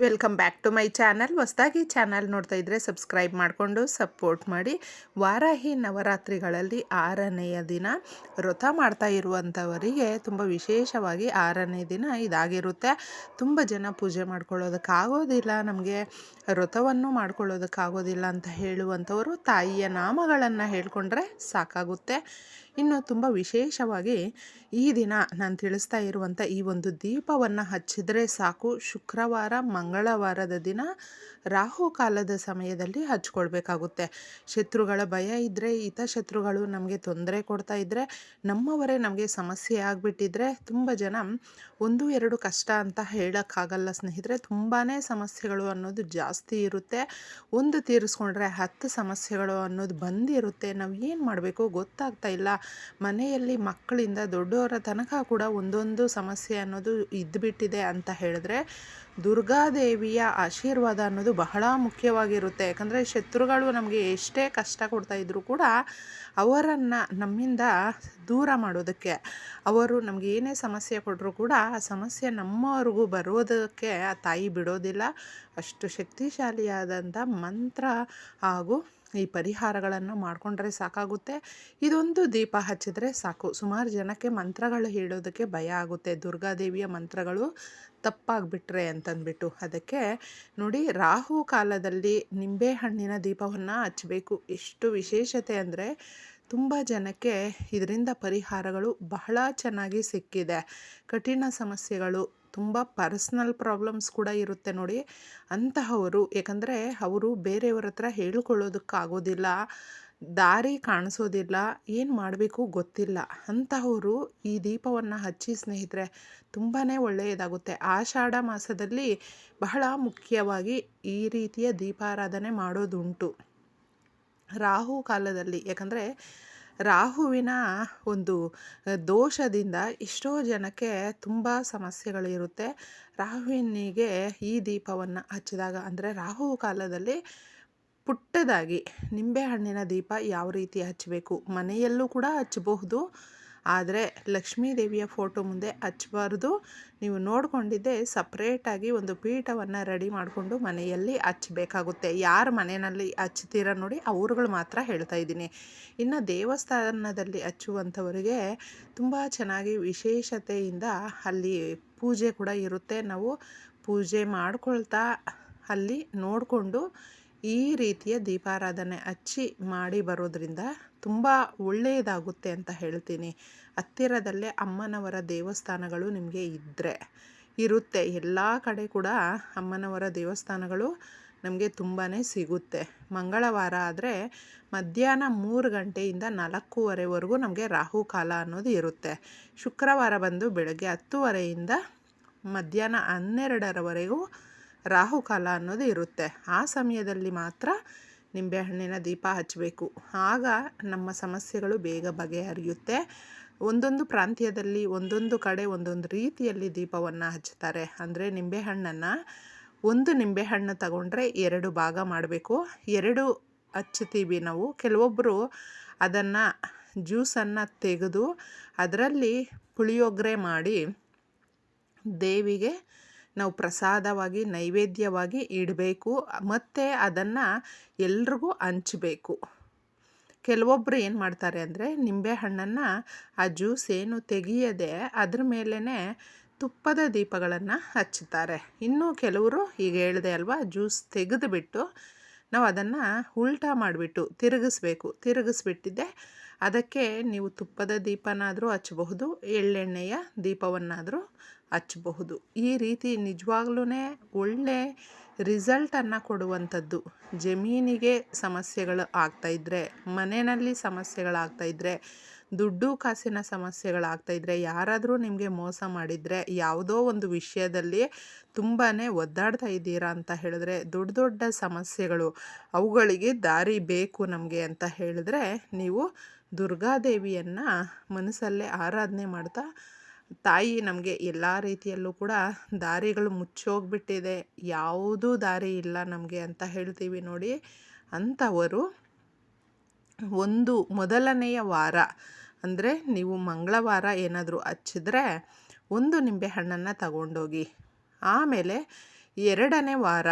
Welcome back to my channel ಹೊಸದಾಗಿ channel ನೋಡ್ತಾ ಇದ್ದರೆ ಸಬ್ಸ್ಕ್ರೈಬ್ ಮಾಡಿಕೊಂಡು ಸಪೋರ್ಟ್ ಮಾಡಿ. ವಾರಾಹಿ ನವರಾತ್ರಿಗಳಲ್ಲಿ ಆರನೆಯ ದಿನ. ವ್ರತ ಮಾಡ್ತಾ ಇರುವಂಥವರಿಗೆ ತುಂಬ ವಿಶೇಷವಾಗಿ ಆರನೇ ದಿನ ಇದಾಗಿರುತ್ತೆ. ತುಂಬ ಜನ ಪೂಜೆ ಮಾಡ್ಕೊಳ್ಳೋದಕ್ಕಾಗೋದಿಲ್ಲ. ನಮಗೆ ವ್ರತವನ್ನು ಮಾಡ್ಕೊಳ್ಳೋದಕ್ಕಾಗೋದಿಲ್ಲ ಅಂತ ಹೇಳುವಂಥವರು ತಾಯಿಯ ನಾಮಗಳನ್ನು ಹೇಳ್ಕೊಂಡ್ರೆ ಸಾಕಾಗುತ್ತೆ. ಇನ್ನು ತುಂಬ ವಿಶೇಷವಾಗಿ ಈ ದಿನ ನಾನು ತಿಳಿಸ್ತಾ ಇರುವಂಥ ಈ ಒಂದು ದೀಪವನ್ನು ಹಚ್ಚಿದರೆ ಸಾಕು. ಶುಕ್ರವಾರ, ಮಂಗಳವಾರದ ದಿನ ರಾಹು ಕಾಲದ ಸಮಯದಲ್ಲಿ ಹಚ್ಕೊಳ್ಬೇಕಾಗುತ್ತೆ. ಶತ್ರುಗಳ ಭಯ ಇದ್ದರೆ ಶತ್ರುಗಳು ನಮಗೆ ತೊಂದರೆ ಕೊಡ್ತಾ ಇದ್ದರೆ ನಮ್ಮವರೇ ನಮಗೆ ಸಮಸ್ಯೆ ಆಗಿಬಿಟ್ಟಿದ್ರೆ ತುಂಬ ಜನ ಒಂದು, ಎರಡು ಕಷ್ಟ ಅಂತ ಹೇಳೋಕ್ಕಾಗಲ್ಲ ಸ್ನೇಹಿತರೆ. ತುಂಬಾ ಸಮಸ್ಯೆಗಳು ಅನ್ನೋದು ಜಾಸ್ತಿ ಇರುತ್ತೆ. ಒಂದು ತೀರಿಸ್ಕೊಂಡ್ರೆ ಹತ್ತು ಸಮಸ್ಯೆಗಳು ಅನ್ನೋದು ಬಂದಿರುತ್ತೆ. ನಾವು ಏನು ಮಾಡಬೇಕು ಗೊತ್ತಾಗ್ತಾ ಇಲ್ಲ. ಮನೆಯಲ್ಲಿ ಮಕ್ಕಳಿಂದ ದೊಡ್ಡವರ ತನಕ ಕೂಡ ಒಂದೊಂದು ಸಮಸ್ಯೆ ಅನ್ನೋದು ಇದ್ದುಬಿಟ್ಟಿದೆ ಅಂತ ಹೇಳಿದ್ರೆ ದುರ್ಗಾದೇವಿಯ ಆಶೀರ್ವಾದ ಅನ್ನೋದು ಬಹಳ ಮುಖ್ಯವಾಗಿರುತ್ತೆ. ಯಾಕಂದರೆ ಶತ್ರುಗಳು ನಮಗೆ ಎಷ್ಟೇ ಕಷ್ಟ ಕೊಡ್ತಾ ಇದ್ದರೂ ಕೂಡ ಅವರನ್ನು ನಮ್ಮಿಂದ ದೂರ ಮಾಡೋದಕ್ಕೆ, ಅವರು ನಮಗೆ ಏನೇ ಸಮಸ್ಯೆ ಕೊಟ್ಟರು ಕೂಡ ಆ ಸಮಸ್ಯೆ ನಮ್ಮವರೆಗೂ ಬರೋದಕ್ಕೆ ಆ ತಾಯಿ ಬಿಡೋದಿಲ್ಲ. ಅಷ್ಟು ಶಕ್ತಿಶಾಲಿಯಾದಂಥ ಮಂತ್ರ ಹಾಗೂ ಈ ಪರಿಹಾರಗಳನ್ನು ಮಾಡಿಕೊಂಡ್ರೆ ಸಾಕಾಗುತ್ತೆ. ಇದೊಂದು ದೀಪ ಹಚ್ಚಿದ್ರೆ ಸಾಕು. ಸುಮಾರು ಜನಕ್ಕೆ ಮಂತ್ರಗಳು ಹೇಳೋದಕ್ಕೆ ಭಯ ಆಗುತ್ತೆ. ದುರ್ಗಾದೇವಿಯ ಮಂತ್ರಗಳು ತಪ್ಪಾಗಿಬಿಟ್ರೆ ಅಂತಂದ್ಬಿಟ್ಟು. ಅದಕ್ಕೆ ನೋಡಿ, ರಾಹು ಕಾಲದಲ್ಲಿ ನಿಂಬೆಹಣ್ಣಿನ ದೀಪವನ್ನು ಹಚ್ಚಬೇಕು ಎಷ್ಟು ವಿಶೇಷತೆ ಅಂದರೆ ತುಂಬ ಜನಕ್ಕೆ ಇದರಿಂದ ಪರಿಹಾರಗಳು ಬಹಳ ಚೆನ್ನಾಗಿ ಸಿಕ್ಕಿದೆ. ಕಠಿಣ ಸಮಸ್ಯೆಗಳು ತುಂಬ ಪರ್ಸ್ನಲ್ ಪ್ರಾಬ್ಲಮ್ಸ್ ಕೂಡ ಇರುತ್ತೆ ನೋಡಿ. ಅಂತಹವರು, ಏಕೆಂದರೆ ಅವರು ಬೇರೆಯವ್ರ ಹತ್ರ ಹೇಳ್ಕೊಳ್ಳೋದಕ್ಕಾಗೋದಿಲ್ಲ, ದಾರಿ ಕಾಣಿಸೋದಿಲ್ಲ, ಏನು ಮಾಡಬೇಕು ಗೊತ್ತಿಲ್ಲ. ಅಂತಹವರು ಈ ದೀಪವನ್ನು ಹಚ್ಚಿ ಸ್ನೇಹಿತರೆ ತುಂಬಾ ಒಳ್ಳೆಯದಾಗುತ್ತೆ. ಆಷಾಢ ಮಾಸದಲ್ಲಿ ಬಹಳ ಮುಖ್ಯವಾಗಿ ಈ ರೀತಿಯ ದೀಪಾರಾಧನೆ ಮಾಡೋದುಂಟು. ರಾಹು ಕಾಲದಲ್ಲಿ ಯಾಕಂದರೆ ರಾಹುವಿನ ಒಂದು ದೋಷದಿಂದ ಎಷ್ಟೋ ಜನಕ್ಕೆ ತುಂಬ ಸಮಸ್ಯೆಗಳಿರುತ್ತೆ ರಾಹುವಿನಿಗೆ ಈ ದೀಪವನ್ನು ಹಚ್ಚಿದಾಗ, ಅಂದರೆ ರಾಹು ಕಾಲದಲ್ಲಿ ಪುಟ್ಟದಾಗಿ ನಿಂಬೆಹಣ್ಣಿನ ದೀಪ ಯಾವ ರೀತಿ ಹಚ್ಚಬೇಕು ಮನೆಯಲ್ಲೂ ಕೂಡ ಹಚ್ಚಬಹುದು. ಆದರೆ ಲಕ್ಷ್ಮೀ ದೇವಿಯ ಫೋಟೋ ಮುಂದೆ ಹಚ್ಚಬಾರ್ದು ನೀವು ನೋಡಿಕೊಂಡಿದ್ದೆ ಸಪ್ರೇಟಾಗಿ ಒಂದು ಪೀಠವನ್ನು ರೆಡಿ ಮಾಡಿಕೊಂಡು ಮನೆಯಲ್ಲಿ ಹಚ್ಚಬೇಕಾಗುತ್ತೆ ಯಾರ ಮನೆಯಲ್ಲಿ ಹಚ್ತೀರ ನೋಡಿ ಅವ್ರುಗಳು ಮಾತ್ರ ಹೇಳ್ತಾ ಇದ್ದೀನಿ. ಇನ್ನು ದೇವಸ್ಥಾನದಲ್ಲಿ ಹಚ್ಚುವಂಥವರಿಗೆ ತುಂಬ ಚೆನ್ನಾಗಿ ವಿಶೇಷತೆಯಿಂದ ಅಲ್ಲಿ ಪೂಜೆ ಕೂಡ ಇರುತ್ತೆ. ನಾವು ಪೂಜೆ ಮಾಡ್ಕೊಳ್ತಾ ಅಲ್ಲಿ ನೋಡಿಕೊಂಡು ಈ ರೀತಿಯ ದೀಪಾರಾಧನೆ ಹಚ್ಚಿ ಮಾಡಿ ಬರೋದ್ರಿಂದ ತುಂಬ ಒಳ್ಳೆಯದಾಗುತ್ತೆ ಅಂತ ಹೇಳ್ತೀನಿ. ಹತ್ತಿರದಲ್ಲೇ ಅಮ್ಮನವರ ದೇವಸ್ಥಾನಗಳು ನಿಮಗೆ ಇದ್ದರೆ ಇರುತ್ತೆ. ಎಲ್ಲ ಕಡೆ ಕೂಡ ಅಮ್ಮನವರ ದೇವಸ್ಥಾನಗಳು ನಮಗೆ ತುಂಬಾ ಸಿಗುತ್ತೆ. ಮಂಗಳವಾರ ಆದರೆ ಮಧ್ಯಾಹ್ನ ಮೂರು ಗಂಟೆಯಿಂದ ನಾಲ್ಕೂವರೆವರೆಗೂ ನಮಗೆ ರಾಹುಕಾಲ ಅನ್ನೋದು ಇರುತ್ತೆ. ಶುಕ್ರವಾರ ಬಂದು ಬೆಳಗ್ಗೆ ಹತ್ತುವರೆಯಿಂದ ಮಧ್ಯಾಹ್ನ ಹನ್ನೆರಡರವರೆಗೂ ರಾಹುಕಾಲ ಅನ್ನೋದು ಇರುತ್ತೆ. ಆ ಸಮಯದಲ್ಲಿ ಮಾತ್ರ ನಿಂಬೆಹಣ್ಣಿನ ದೀಪ ಹಚ್ಚಬೇಕು ಆಗ ನಮ್ಮ ಸಮಸ್ಯೆಗಳು ಬೇಗ ಬಗೆಹರಿಯುತ್ತೆ. ಒಂದೊಂದು ಪ್ರಾಂತ್ಯದಲ್ಲಿ ಒಂದೊಂದು ಕಡೆ ಒಂದೊಂದು ರೀತಿಯಲ್ಲಿ ದೀಪವನ್ನು ಹಚ್ತಾರೆ ಅಂದರೆ ನಿಂಬೆಹಣ್ಣನ್ನು ಒಂದು ನಿಂಬೆಹಣ್ಣು ತಗೊಂಡ್ರೆ ಎರಡು ಭಾಗ ಮಾಡಬೇಕು. ಎರಡು ಹಚ್ಚುತ್ತೀವಿ ನಾವು. ಕೆಲವೊಬ್ಬರು ಅದನ್ನು ಜ್ಯೂಸನ್ನು ತೆಗೆದು ಅದರಲ್ಲಿ ಪುಳಿಯೋಗರೆ ಮಾಡಿ ದೇವಿಗೆ ನಾವು ಪ್ರಸಾದವಾಗಿ, ನೈವೇದ್ಯವಾಗಿ ಇಡಬೇಕು, ಮತ್ತು ಅದನ್ನು ಎಲ್ರಿಗೂ ಹಂಚಬೇಕು. ಕೆಲವೊಬ್ಬರು ಏನು ಮಾಡ್ತಾರೆ ಅಂದರೆ ನಿಂಬೆಹಣ್ಣನ್ನು ಆ ಜ್ಯೂಸ್ ಏನು ತೆಗೆಯದೆ ಅದ್ರ ಮೇಲೇ ತುಪ್ಪದ ದೀಪಗಳನ್ನು ಹಚ್ಚುತ್ತಾರೆ. ಇನ್ನೂ ಕೆಲವರು ಈಗ ಹೇಳಿದೆ ಅಲ್ವಾ, ಜ್ಯೂಸ್ ತೆಗೆದುಬಿಟ್ಟು ನಾವು ಅದನ್ನು ಉಲ್ಟಾ ಮಾಡಿಬಿಟ್ಟು ತಿರುಗಿಸ್ಬೇಕು. ತಿರುಗಿಸ್ಬಿಟ್ಟಿದ್ದೆ, ಅದಕ್ಕೆ ನೀವು ತುಪ್ಪದ ದೀಪನಾದರೂ ಹಚ್ಚಬಹುದು, ಎಳ್ಳೆಣ್ಣೆಯ ದೀಪವನ್ನಾದರೂ ಹಚ್ಚಬಹುದು. ಈ ರೀತಿ ನಿಜವಾಗ್ಲೂ ಒಳ್ಳೆ ರಿಸಲ್ಟನ್ನು ಕೊಡುವಂಥದ್ದು. ಜಮೀನಿಗೆ ಸಮಸ್ಯೆಗಳು ಆಗ್ತಾಯಿದ್ರೆ ಮನೆಯಲ್ಲಿ ಸಮಸ್ಯೆಗಳಾಗ್ತಾಯಿದ್ರೆ ದುಡ್ಡು ಕಾಸಿನ ಸಮಸ್ಯೆಗಳಾಗ್ತಾಯಿದ್ರೆ ಯಾರಾದರೂ ನಿಮಗೆ ಮೋಸ ಮಾಡಿದರೆ, ಯಾವುದೋ ಒಂದು ವಿಷಯದಲ್ಲಿ ತುಂಬಾ ಒದ್ದಾಡ್ತಾ ಇದ್ದೀರಾ ಅಂತ ಹೇಳಿದ್ರೆ, ದೊಡ್ಡ ದೊಡ್ಡ ಸಮಸ್ಯೆಗಳು ಅವುಗಳಿಗೆ ದಾರಿ ಬೇಕು ನಮಗೆ ಅಂತ ಹೇಳಿದ್ರೆ, ನೀವು ದುರ್ಗಾದೇವಿಯನ್ನು ಮನಸ್ಸಲ್ಲೇ ಆರಾಧನೆ ಮಾಡ್ತಾ ತಾಯಿ ನಮಗೆ ಎಲ್ಲ ರೀತಿಯಲ್ಲೂ ಕೂಡ ದಾರಿಗಳು ಮುಚ್ಚೋಗ್ಬಿಟ್ಟಿದೆ. ಯಾವುದೂ ದಾರಿ ಇಲ್ಲ ನಮಗೆ ಅಂತ ಹೇಳ್ತೀವಿ ನೋಡಿ. ಅಂಥವರು ಒಂದು ಮೊದಲನೆಯ ವಾರ, ಅಂದರೆ ನೀವು ಮಂಗಳವಾರ ಏನಾದರೂ ಹಚ್ಚಿದ್ರೆ ಒಂದು ನಿಂಬೆ ಹಣ್ಣನ್ನು ತಗೊಂಡೋಗಿ. ಆಮೇಲೆ ಎರಡನೇ ವಾರ,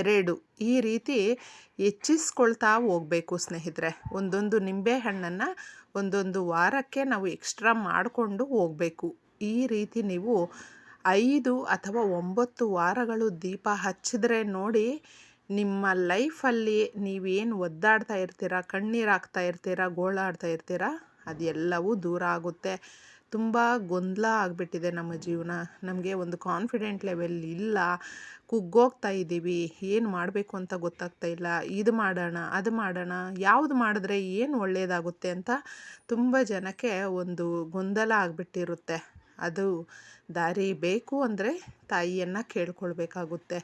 ಎರಡು, ಈ ರೀತಿ ಹೆಚ್ಚಿಸ್ಕೊಳ್ತಾ ಹೋಗಬೇಕು ಸ್ನೇಹಿತರೆ. ಒಂದೊಂದು ನಿಂಬೆ ಹಣ್ಣನ್ನು ಒಂದೊಂದು ವಾರಕ್ಕೆ ನಾವು ಎಕ್ಸ್ಟ್ರಾ ಮಾಡಿಕೊಂಡು ಹೋಗಬೇಕು. ಈ ರೀತಿ ನೀವು ಐದು ಅಥವಾ ಒಂಬತ್ತು ವಾರಗಳು ದೀಪ ಹಚ್ಚಿದ್ರೆ ನೋಡಿ ನಿಮ್ಮ ಲೈಫಲ್ಲಿ ನೀವೇನು ಒದ್ದಾಡ್ತಾ ಇರ್ತೀರ ಕಣ್ಣೀರು ಹಾಕ್ತಾ ಇರ್ತೀರ, ಗೋಳಾಡ್ತಾ ಇರ್ತೀರ, ಅದೆಲ್ಲವೂ ದೂರ ಆಗುತ್ತೆ. ತುಂಬ ಗೊಂದಲ ಆಗಿಬಿಟ್ಟಿದೆ ನಮ್ಮ ಜೀವನ. ನಮಗೆ ಒಂದು ಕಾನ್ಫಿಡೆಂಟ್ ಲೆವೆಲ್ ಇಲ್ಲ. ಕುಗ್ಗೋಗ್ತಾ ಇದ್ದೀವಿ. ಏನು ಮಾಡಬೇಕು ಅಂತ ಗೊತ್ತಾಗ್ತಾ ಇಲ್ಲ. ಇದು ಮಾಡೋಣ, ಅದು ಮಾಡೋಣ, ಯಾವುದು ಮಾಡಿದ್ರೆ ಏನು ಒಳ್ಳೆಯದಾಗುತ್ತೆ ಅಂತ ತುಂಬ ಜನಕ್ಕೆ ಒಂದು ಗೊಂದಲ ಆಗಿಬಿಟ್ಟಿರುತ್ತೆ. ಅದು ದಾರಿ ಬೇಕು ಅಂದರೆ ತಾಯಿಯನ್ನು ಕೇಳ್ಕೊಳ್ಬೇಕಾಗುತ್ತೆ.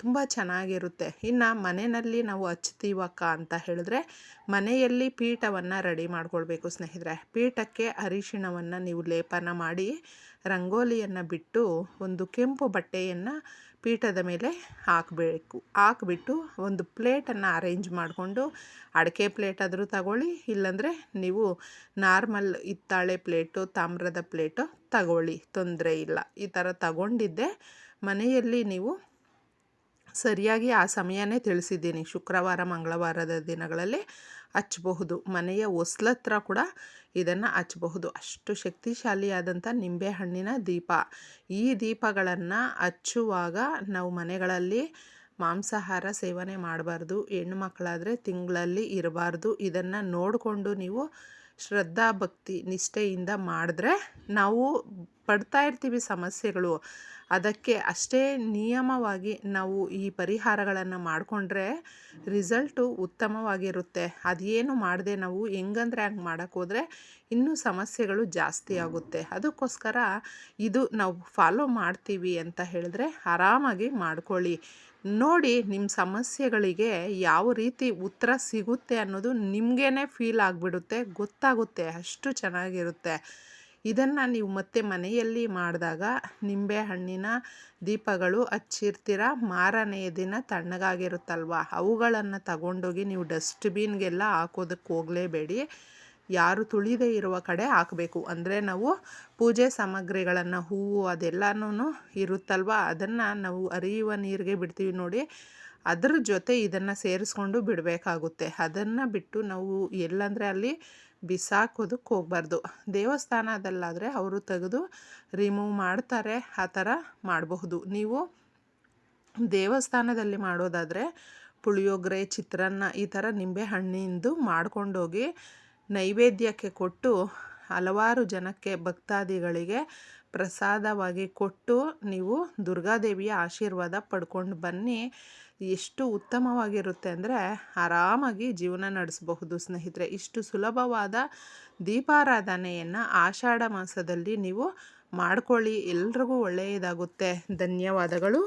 ತುಂಬ ಚೆನ್ನಾಗಿರುತ್ತೆ. ಇನ್ನು ಮನೆಯಲ್ಲಿ ನಾವು ಹಚ್ತೀವಕ್ಕ ಅಂತ ಹೇಳಿದ್ರೆ ಮನೆಯಲ್ಲಿ ಪೀಠವನ್ನು ರೆಡಿ ಮಾಡ್ಕೊಳ್ಬೇಕು ಸ್ನೇಹಿತರೆ. ಪೀಠಕ್ಕೆ ಅರಿಶಿಣವನ್ನು ನೀವು ಲೇಪನ ಮಾಡಿ, ರಂಗೋಲಿಯನ್ನು ಬಿಟ್ಟು ಒಂದು ಕೆಂಪು ಬಟ್ಟೆಯನ್ನು ಪೀಠದ ಮೇಲೆ ಹಾಕಬೇಕು. ಹಾಕ್ಬಿಟ್ಟು ಒಂದು ಪ್ಲೇಟನ್ನು ಅರೇಂಜ್ ಮಾಡಿಕೊಂಡು ಅಡಿಕೆ ಪ್ಲೇಟ್ ಆದರೂ ತಗೊಳ್ಳಿ, ಇಲ್ಲಾಂದರೆ ನೀವು ನಾರ್ಮಲ್ ಹಿತ್ತಾಳೆ ಪ್ಲೇಟು, ತಾಮ್ರದ ಪ್ಲೇಟು ತಗೊಳ್ಳಿ, ತೊಂದರೆ ಇಲ್ಲ. ಈ ಥರ ತಗೊಂಡಿದ್ದೆ. ಮನೆಯಲ್ಲಿ ನೀವು ಸರಿಯಾಗಿ ಆ ಸಮಯನೇ ತಿಳಿಸಿದ್ದೀನಿ. ಶುಕ್ರವಾರ, ಮಂಗಳವಾರದ ದಿನಗಳಲ್ಲಿ ಹಚ್ಚಬಹುದು. ಮನೆಯ ಒಸ್ಲತ್ರ ಕೂಡ ಇದನ್ನು ಹಚ್ಚಬಹುದು. ಅಷ್ಟು ಶಕ್ತಿಶಾಲಿಯಾದಂಥ ನಿಂಬೆಹಣ್ಣಿನ ದೀಪ. ಈ ದೀಪಗಳನ್ನು ಹಚ್ಚುವಾಗ ನಾವು ಮನೆಗಳಲ್ಲಿ ಮಾಂಸಾಹಾರ ಸೇವನೆ ಮಾಡಬಾರ್ದು. ಹೆಣ್ಣು ಮಕ್ಕಳಾದರೆ ತಿಂಗಳಲ್ಲಿ ಇರಬಾರ್ದು. ಇದನ್ನು ನೋಡಿಕೊಂಡು ನೀವು ಶ್ರದ್ಧಾ ಭಕ್ತಿ ನಿಷ್ಠೆಯಿಂದ ಮಾಡಿದ್ರೆ ನಾವು ಪಡ್ತಾ ಇರ್ತೀವಿ ಸಮಸ್ಯೆಗಳು. ಅದಕ್ಕೆ ಅಷ್ಟೇ ನಿಯಮವಾಗಿ ನಾವು ಈ ಪರಿಹಾರಗಳನ್ನು ಮಾಡಿಕೊಂಡ್ರೆ ರಿಸಲ್ಟು ಉತ್ತಮವಾಗಿರುತ್ತೆ. ಅದೇನು ಮಾಡದೆ ನಾವು ಹೆಂಗಂದ್ರೆ ಹಂಗೆ ಮಾಡೋಕ್ಕೆ ಹೋದರೆ ಇನ್ನೂ ಸಮಸ್ಯೆಗಳು ಜಾಸ್ತಿ ಆಗುತ್ತೆ. ಅದಕ್ಕೋಸ್ಕರ ಇದು ನಾವು ಫಾಲೋ ಮಾಡ್ತೀವಿ ಅಂತ ಹೇಳಿದ್ರೆ ಆರಾಮಾಗಿ ಮಾಡ್ಕೊಳ್ಳಿ. ನೋಡಿ ನಿಮ್ಮ ಸಮಸ್ಯೆಗಳಿಗೆ ಯಾವ ರೀತಿ ಉತ್ತರ ಸಿಗುತ್ತೆ ಅನ್ನೋದು ನಿಮಗೇ ಫೀಲ್ ಆಗಿಬಿಡುತ್ತೆ, ಗೊತ್ತಾಗುತ್ತೆ ಅಷ್ಟು ಚೆನ್ನಾಗಿರುತ್ತೆ. ಇದನ್ನು ನೀವು ಮತ್ತೆ ಮನೆಯಲ್ಲಿ ಮಾಡಿದಾಗ ನಿಂಬೆ ಹಣ್ಣಿನ ದೀಪಗಳು ಹಚ್ಚಿರ್ತೀರ. ಮಾರನೆಯ ದಿನ ತಣ್ಣಗಾಗಿರುತ್ತಲ್ವ? ಅವುಗಳನ್ನು ತಗೊಂಡೋಗಿ ನೀವು ಡಸ್ಟ್ಬಿನ್ಗೆಲ್ಲ ಹಾಕೋದಕ್ಕೆ ಹೋಗಲೇಬೇಡಿ. ಯಾರು ತುಳಿದೇ ಇರುವ ಕಡೆ ಹಾಕಬೇಕು. ಅಂದರೆ ನಾವು ಪೂಜೆ ಸಾಮಗ್ರಿಗಳನ್ನು, ಹೂವು ಅದೆಲ್ಲನೂ ಇರುತ್ತಲ್ವ? ಅದನ್ನು ನಾವು ಅರಿಯುವ ನೀರಿಗೆ ಬಿಡ್ತೀವಿ ನೋಡಿ. ಅದರ ಜೊತೆ ಇದನ್ನು ಸೇರಿಸ್ಕೊಂಡು ಬಿಡಬೇಕಾಗುತ್ತೆ. ಅದನ್ನು ಬಿಟ್ಟು ನಾವು ಎಲ್ಲಂದರೆ ಅಲ್ಲಿ ಬಿಸಾಕೋದಕ್ಕೆ ಹೋಗ್ಬಾರ್ದು ದೇವಸ್ಥಾನದಲ್ಲಾದರೆ ಅವರು ತೆಗೆದು ರಿಮೂವ್ ಮಾಡ್ತಾರೆ, ಆ ಥರ ಮಾಡಬಹುದು. ನೀವು ದೇವಸ್ಥಾನದಲ್ಲಿ ಮಾಡೋದಾದರೆ ಪುಳಿಯೋಗರೆ, ಚಿತ್ರಾನ್ನ ಈ ಥರ ನಿಂಬೆ ಹಣ್ಣಿಂದು ಮಾಡ್ಕೊಂಡೋಗಿ ನೈವೇದ್ಯಕ್ಕೆ ಕೊಟ್ಟು ಹಲವಾರು ಜನಕ್ಕೆ ಭಕ್ತಾದಿಗಳಿಗೆ ಪ್ರಸಾದವಾಗಿ ಕೊಟ್ಟು ನೀವು ದುರ್ಗಾದೇವಿಯ ಆಶೀರ್ವಾದ ಪಡ್ಕೊಂಡು ಬನ್ನಿ. ಎಷ್ಟು ಉತ್ತಮವಾಗಿರುತ್ತೆ ಅಂದರೆ ಆರಾಮಾಗಿ ಜೀವನ ನಡೆಸಬಹುದು ಸ್ನೇಹಿತರೆ. ಇಷ್ಟು ಸುಲಭವಾದ ದೀಪಾರಾಧನೆಯನ್ನು ಆಷಾಢ ಮಾಸದಲ್ಲಿ ನೀವು ಮಾಡ್ಕೊಳ್ಳಿ. ಎಲ್ರಿಗೂ ಒಳ್ಳೆಯದಾಗುತ್ತೆ. ಧನ್ಯವಾದಗಳು.